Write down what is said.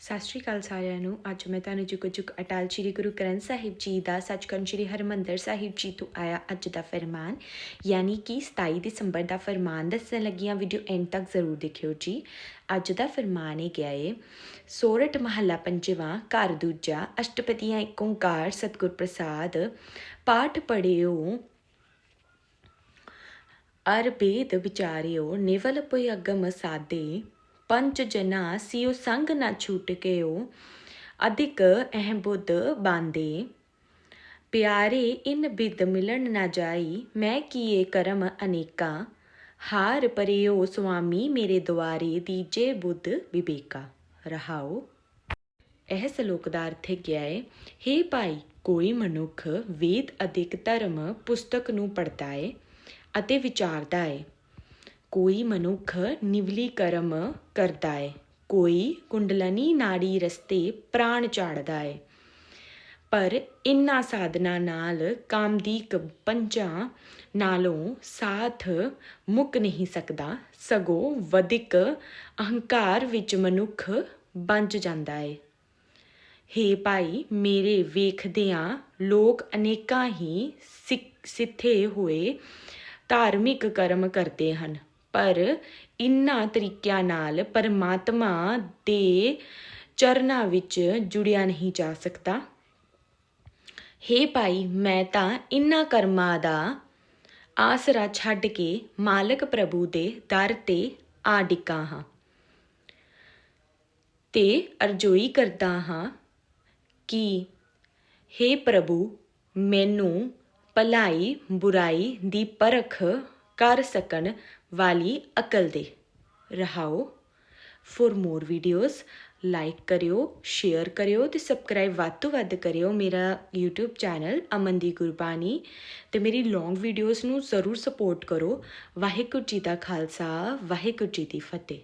ਸਤਿ ਸ਼੍ਰੀ ਅਕਾਲ ਸਾਰਿਆਂ ਨੂੰ। ਅੱਜ ਮੈਂ ਤੁਹਾਨੂੰ ਜੁਗ ਜੁਗ ਅਟਲ ਸ਼੍ਰੀ ਗੁਰੂ ਗ੍ਰੰਥ ਸਾਹਿਬ ਜੀ ਦਾ ਸੱਚਖੰਡ ਸ਼੍ਰੀ ਹਰਮੰਦਰ ਸਾਹਿਬ ਜੀ ਤੋਂ ਆਇਆ ਅੱਜ ਦਾ ਫਰਮਾਨ, ਯਾਨੀ ਕਿ 27 ਦਸੰਬਰ ਦਾ ਫਰਮਾਨ ਦੱਸਣ ਲੱਗੀਆਂ। ਵੀਡੀਓ ਐਂਡ ਤੱਕ ਜ਼ਰੂਰ ਦੇਖਿਓ ਜੀ। ਅੱਜ ਦਾ ਫਰਮਾਨ ਇਹ ਗਿਆ ਏ ਸੋਰਠ ਮਹੱਲਾ ਪੰਜਵਾਂ, ਘਰ ਦੂਜਾ, ਅਸ਼ਟਪਦੀਆਂ ਏਕ ਓੰਕਾਰ ਸਤਿਗੁਰ ਪ੍ਰਸਾਦ, ਪਾਠ ਪੜਿਓ ਅਰਬੇਦ ਵਿਚਾਰਿਓ, ਨਿਵਲ ਪਈ ਅਗਮ ਸਾਦੇ। ਪੰਜ ਜਨਾ ਸਿਓ ਸੰਗ ਨਾ ਛੂਟ ਗਿਓ ਅਧਿਕ ਅਹਿ ਬੁੱਧ ਬਾਂਦੇ। ਪਿਆਰੇ, ਇਨ ਬਿਦ ਮਿਲਣ ਨਾ ਜਾਈ, ਮੈਂ ਕੀਏ ਕਰਮ ਅਨੇਕਾ? ਹਾਰ ਪਰਿਓ ਸੁਆਮੀ ਮੇਰੇ ਦੁਆਰੇ, ਦੀਜੇ ਬੁੱਧ ਵਿਵੇਕਾ। ਰਹਾਓ। ਇਹ ਸ਼ਲੋਕ ਦਾ ਅਰਥ ਗਿਆ ਹੈ हे ਭਾਈ, ਕੋਈ ਮਨੁੱਖ ਵੇਦ ਅਧਿਕ ਧਰਮ ਪੁਸਤਕ ਨੂੰ ਪੜ੍ਹਦਾ ਹੈ ਅਤੇ ਵਿਚਾਰਦਾ ਹੈ ਕੋਈ ਮਨੁੱਖ ਨਿਵਲੀ ਕਰਮ ਕਰਦਾ ਹੈ ਕੋਈ ਕੁੰਡਲਨੀ ਨਾੜੀ ਰਸਤੇ ਪ੍ਰਾਣ ਝਾੜਦਾ ਹੈ ਪਰ ਇਨ੍ਹਾਂ ਸਾਧਨਾ ਨਾਲ ਕਾਮਦੀਕ ਪੰਜਾਂ ਨਾਲੋਂ ਸਾਥ ਮੁੱਕ ਨਹੀਂ ਸਕਦਾ ਸਗੋਂ ਵਧਿਕ ਅਹੰਕਾਰ ਵਿੱਚ ਮਨੁੱਖ ਬੰਜ ਜਾਂਦਾ ਹੈ ਹੇ ਭਾਈ ਮੇਰੇ ਵੇਖਦਿਆਂ ਲੋਕ ਅਨੇਕਾਂ ਹੀ ਸਿੱਖ- ਸਿੱਥੇ ਹੋਏ ਧਾਰਮਿਕ ਕਰਮ ਕਰਦੇ ਹਨ ਪਰ ਇਹਨਾਂ ਤਰੀਕਿਆਂ ਨਾਲ ਪਰਮਾਤਮਾ ਦੇ ਚਰਨਾਂ ਵਿੱਚ ਜੁੜਿਆ ਨਹੀਂ ਜਾ ਸਕਦਾ। ਹੇ ਭਾਈ, ਮੈਂ ਤਾਂ ਇਨ੍ਹਾਂ ਕਰਮਾਂ ਦਾ ਆਸਰਾ ਛੱਡ ਕੇ ਮਾਲਕ ਪ੍ਰਭੂ ਦੇ ਦਰ ਤੇ ਆ ਡਿੱਕਾ ਹਾਂ ਤੇ ਅਰਜ਼ੋਈ ਕਰਦਾ ਹਾਂ ਕਿ हे ਪ੍ਰਭੂ, ਮੈਨੂੰ ਭਲਾਈ ਬੁਰਾਈ ਦੀ ਪਰਖ ਕਰ ਸਕਣ ਵਾਲੀ ਅਕਲ ਦੇ। ਰਹਾਓ। ਫॉर ਮੋਰ ਵੀਡੀਓਜ਼ ਲਾਈਕ ਕਰਿਓ ਸ਼ੇਅਰ ਕਰਿਓ ਤੇ ਸਬਸਕ੍ਰਾਈਬ ਵੱਧ ਤੋਂ ਵੱਧ ਕਰਿਓ ਮੇਰਾ YouTube ਚੈਨਲ ਅਮਨ ਦੀ ਗੁਰਬਾਣੀ ਤੇ ਮੇਰੀ ਲੌਂਗ ਵੀਡੀਓਜ਼ ਨੂੰ ਜ਼ਰੂਰ ਸਪੋਰਟ ਕਰੋ। ਵਾਹਿਗੁਰੂ ਜੀ ਦਾ ਖਾਲਸਾ, ਵਾਹਿਗੁਰੂ ਜੀ ਦੀ ਫਤਿਹ।